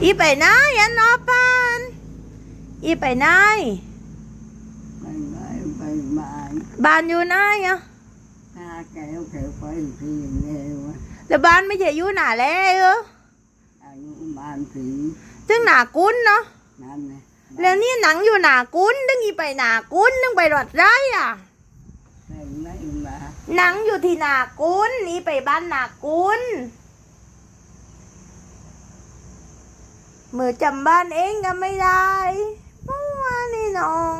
ถ้วยไม่กินนะน้ำก็ไม่กินตำแต่ห่อผ้านะมาก็เออมูยังนานว่ามูมากดังเดิมมาเดิมไม่ได้ท่าหลายวันอีไปไหนอะนอปานอีไปไหนไปไปไปมาบ้านอยู่ไหนอะถ้าแก้วแก้วไปทีเดียวแล้วบ้านไม่ใช่อยู่หนาแล้วเอออายุบ้านสีถึงหนากุ้นเนาะนั่นไงแล้วนี่หนังอยู่หนากุ้นตึงอีไปหนากุ้นตึงไปรถไรอะแต่ไม่มาหนังอยู่ที่หนากุ้นนี่ไปบ้านหนากุ้น มือจำบ้านเองก็ไม่ได้มื่วานนี่น้อง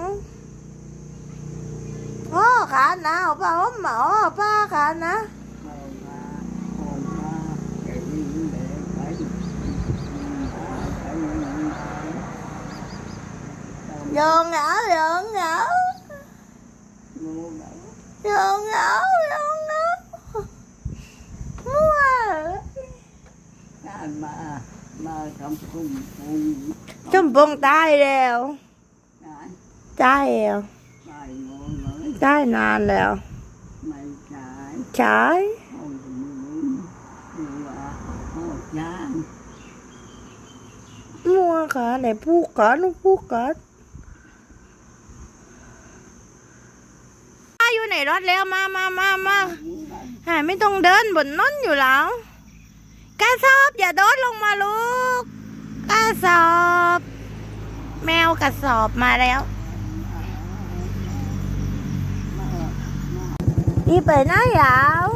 พ่อขาหนาวเปล่าหมอป้าขานะเข้ามาออกมาแกยิงเด็กไปไปมายองเหงายองเหงางูแบบยองเหงายองเหงามั่ว การมามา ทำคุ้มคุ้มจมปงตายแล้วนะตายแล้วไปงงเลยตายนานแล้ว ไม่ใช่ใช่ห้องมือหรือว่าห้องยางมั่วค่ะไหนพูดกันพูดกันอยู่ในรถแล้วมามามามาหาไม่ต้องเดินบนน้นอยู่แล้ว กระสอบอย่าโดดลงมาลูกกระสอบ แมวกระสอบมาแล้วนี่ไปไหนยาว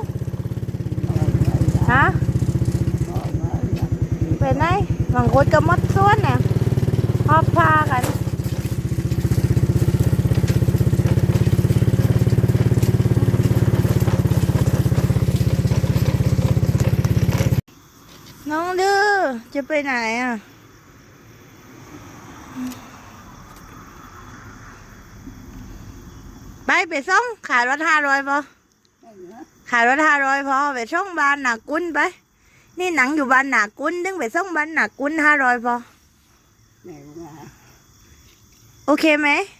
ฮะไปไหนบางค นก็มัดส่วนเนี่ยหอบพากันน้องดื้อจะไปไหนอะ ไปไปส่งขายรถห้าร้อยพอขายรถห้าร้อยพอไปส่งบ้านหนากุ้นไป นี่หนังอยู่บ้านหนากุ้นดึงไปส่งบ้านหนากุ้นห้าร้อยพอไหนว่าโอเคไหมเ